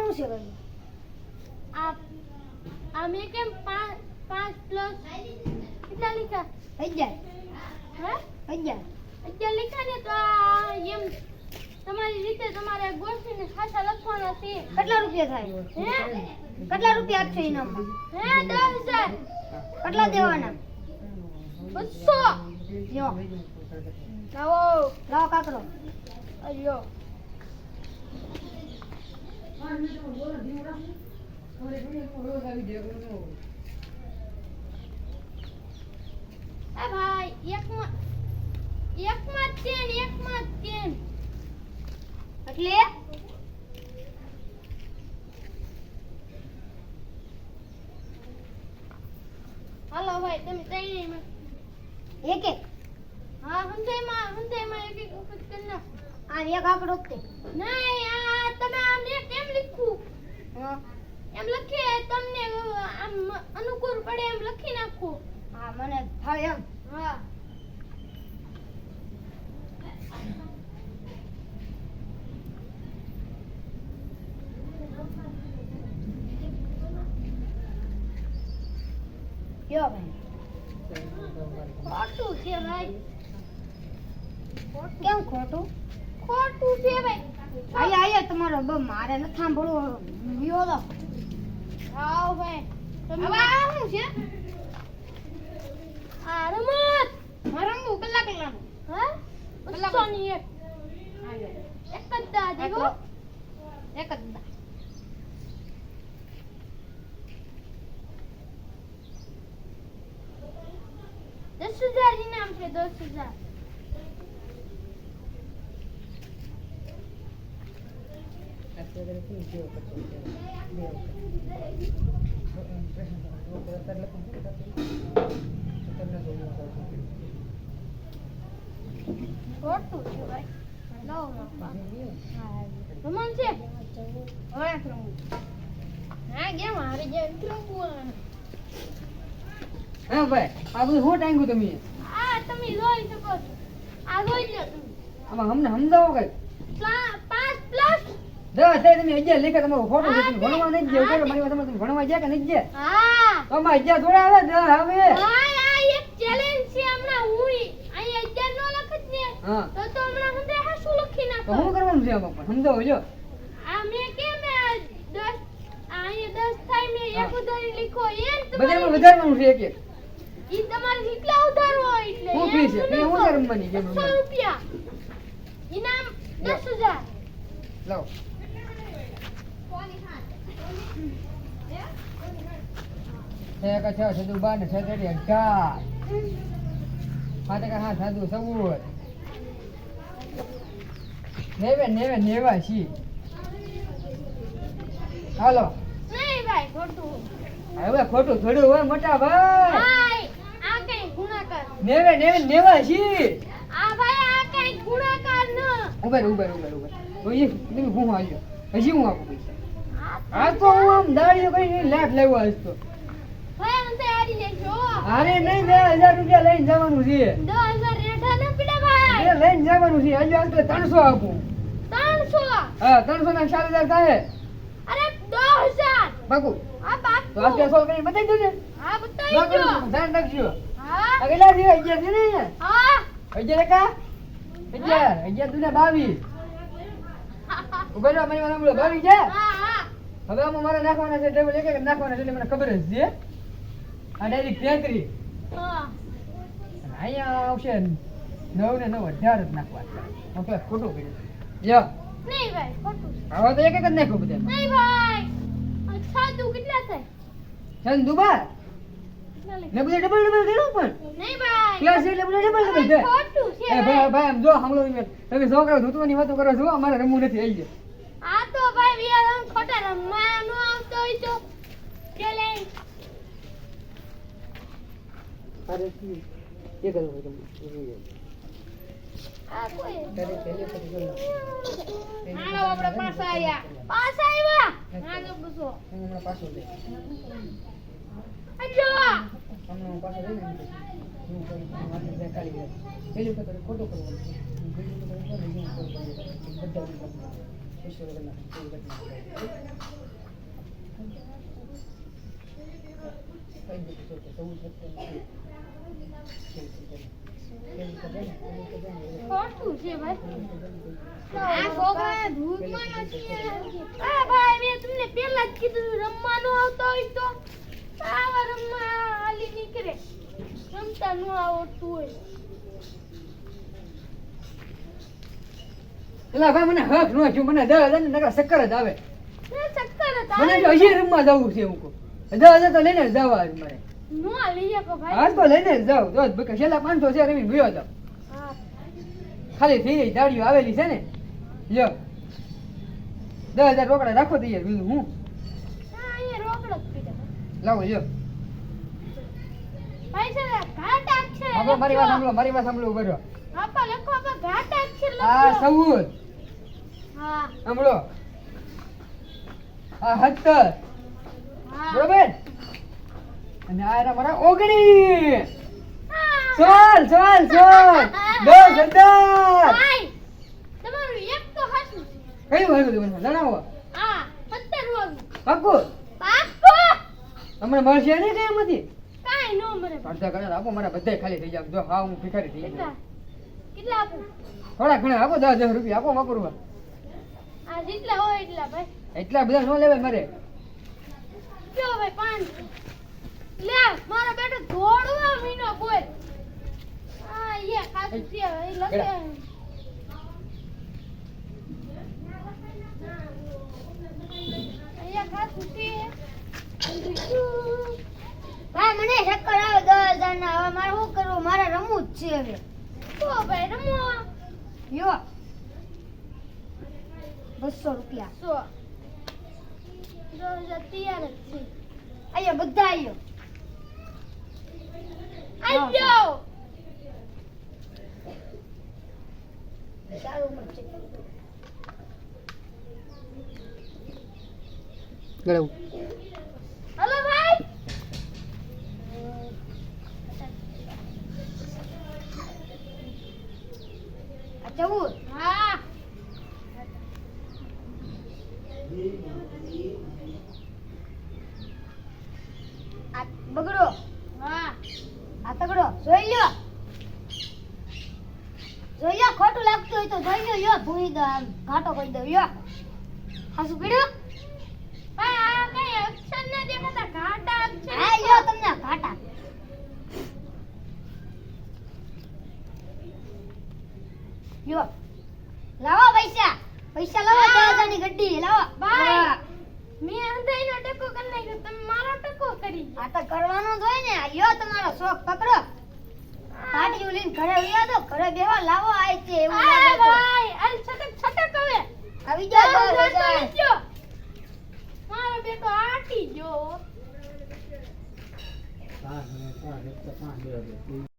શું છે ભાઈ? આ મેં કેમ પાંચ પાંચ પ્લસ કેટલા લીધા? અગિયાર. હે? અગિયાર. અગિયાર લીધા ને તો એમ તમારી રીતે તમારે ગોઠવીને ખાતા લખવાના છે. કેટલા રૂપિયા થાય? હે? કેટલા રૂપિયા આપશો ઇનામમાં? હે દસ હજાર. કેટલા દેવાના? બસો. જો લાવો. લાવો કાકરો અયો ભાઈ એકમાં એકમાં તેન એકમાં તેન એટલે હાલો ભાઈ તમે ત્રણેયમાં એક એક હા હંધાઈમાં હંધાઈમાં એક એક વખત કરી નાખ. આ એક આંકડો તે નહીં આ તમે આ એક એમ લખું. એમ લખીએ તમને આમ અનુકૂળ પડે એમ લખી નાખો. હા મને ફાવે એમ. હા. ભાઈ? ખોટું છે ભાઈ. કેમ ખોટું? ખોટું છે ભાઈ. આયા આયા તમારો બ મારે ન થાંભળો લ્યો તો. આવ ભાઈ. તમે હવે આ શું છે? આ રમત. રમવું કલાક કલાકનું હા? બસો ની એક. એક જ હો એક જ દા. દસ હજાર ઇનામ છે દસ હજાર. ખોટું છે ભાઈ રમણ છે હવે રમવું હા કેમ હારી જાય રમવું હા ભાઈ આ બધું શું ટાંગ્યું તમે આ તમે જોઈ શકો છો. આ જોઈ લો તમે. આમાં અમને સમજાવો કઈ? દસ હજાર ભણવા નહીં મારી વાત તમે ભણવા ગયા કે નહીં ગયા? હા. થોડા આવે દસ આવે. શું કરવાનું છે વધારવાનું છે એક હું ફી છે? હું રૂપિયા. લાવો. એક છ સદુ બાર ને સતરી અઢાર પાંચ એક હા સાદુ સૌર નેવે નેવે નેવાશી હાલો. નહીં ભાઈ ખોટું હવે ખોટું થોડું હોય મોટા ભાઈ. આ કઈ ગુણાકાર નેવે નેવે નેવાશી આ ભાઈ આ કઈ ગુણાકાર ન. ઉભર ઉભર ઉભર તમે હું આવ્યો હજી હું આપું પૈસા? આ આ તો હું આમ દાડીઓ કઈ લાટ લેવો આજ તો. અરે નહીં બે હજાર રૂપિયા લઈને જવાનું છે. લઈને જવાનું છે. હજુ આજ ત્રણસો આપું. ત્રણસો? હા ત્રણસો ના ચાર હજાર થાય. અરે દસ હજાર. બાકુ આ તો આજ કરી બતાવી દો હા બતાવી દો. ધ્યાન રાખજો. હા. આ દિવસ અગિયાર છે ને હા. અગિયાર એકા? અગિયાર અગિયાર દુને બાવીસ. ઊભા રહો મારી વાત સાંભળો બાવીસ છે હા હા હવે આમાં મારે નાખવાના છે ડબલ એક એક નાખવાના છે એટલે મને ખબર જ છે આ ડાયરેક્ટ તેત્રીસ હા અને અહીંયા આવશે નવ ને નવ અઢાર જ નાખવાના આપણે ખોટું કર્યું લ્યો નહીં ભાઈ ખોટું છે. હવે તો એક એક જ નાખ્યું બધા નહીં ભાઈ આ સાદું કેટલા થાય ચંદ દુબાર કેટલા લઈ? ને બધા ડબલ ડબલ કર્યું પણ. નહીં ભાઈ. ક્લાસ એટલે બધા ડબલ ડબલ છે. ખોટું છે એ ભાઈ ભાઈ આમ જો સાંભળો તમે તમે છોકરા ધૂતવાની વાતો કરો છો અમારે રમવું નથી આવી આ તો ભાઈ વિયાર ખોટા રમવા નો આવતો હોય તો ચેલેન્જ અરે એક જ હોય આ કોઈ તમે હાલો આપણે પાછા આયા. પાછા આવ્યા હા. બસો હમણાં પાછો. દે અજો હમણાં પાછો દે ને હું કઈ વાતને બે કાઢી ગયા પેલી વખત ખોટો કરવો છે. વખત. બધા ઈશ્વર? ખોટું છે ભાઈ. તમને પેલા જ કીધું રમવાનો આવતો હોય તો. આવા રમવા હાલી નીકળે. રમતા ન આવડતું હોય. એલા ભાઈ મને હક ન થયું. મને દસ હજાર નકરા ચક્કર જ આવે. ના ચક્કર જ મને તો હજી રમવા જવું છે હું દસ હજાર તો લઈને જવા મારે. નો લઈ શકો ભાઈ. આજ તો લઈને જ જાઉં તો છેલ્લા પાંચસો છે રમી ગયો હતો ખાલી થઈ ગઈ દાડીઓ આવેલી છે ને. લ્યો. દસ હજાર રોકડા રાખો તૈયાર. બીજું હા, અહીંયા રોકડો જ પીધો. લાવો ભાઈ છે ઘાટ અક્ષર આપો મારી વાત સાંભળો મારી વાત સાંભળો ઊભો રહો. આપો લખો આપો ઘાટ અક્ષર આ સૌદ હા. સાંભળો. આ સત્તર હા. બરોબર? અને આ એના મારા ઓગણીસ. હા. ચાલ ચાલ ચાલ દસ હજાર તમારું એક તો હાચું કયું વાગ્યું જણાવો. હા વાગ્યું પાક્કું? તમને મળશે નહીં કઈ એમાંથી કાંઈ નો મળે. અડધા ઘણા આપો મારા બધા ખાલી થઈ જાય જો હા હું ભિખારી થઈ જાય ગયો. કેટલા? આપું? થોડા ઘણા આપો દસ હજાર રૂપિયા આપો વાપરવા. આ જેટલા હોય એટલા ભાઈ. એટલા બધા નો લેવાય મારે? કયો ભાઈ પાંચ. લે મારો બેટો દોડવા મીનો બોલ આ યે ખાસું છે એ લખે ગડા. અહીંયા ખાસું છે ભાઈ મને ચક્કર આવે દસ હજાર ના હવે મારે શું કરવું? મારે રમવું જ છે હવે. તો ભાઈ રમો. યો. બસો રૂપિયા. સો. તૈયાર જ છે. અહીંયા બધા આવ્યો જાઓ સારું ગળાવું હલો ભાઈ ચૌદ હા. બગડો. હા. આ તગડો. જોઈ લ્યો. જોઈ લ્યો, ખોટું લાગતું હોય તો જોઈ લ્યો યો ભૂઈ દો આમ, ઘાટો કરી દો યો હાસુ પીડ્યું ભાઈ આ કઈ અક્ષર ના દેખાતા ઘાટા અક્ષર હા લ્યો તમને ઘાટા યો લાવો પૈસા. પૈસા લાવો દાદાની ગડ્ડી લાવો. ભાઈ. હા. મેં હંધાઈનો ટકો કરી નાખ્યો. તમે મારો ટકો કરી આ તો કરવાનો જ હોય ને. આ યો તમારો શોખ પકડો. પાટીયું લઈને ઘરે ઉયા દો. ઘરે બેવા લાવો આય છે એવું આ લાગે ભાઈ આ છટક છટક હવે. આવી. લીધો. મારો બેટો આટી ગયો. પાંચ મિનિટ પાંચ એક પાંચ બે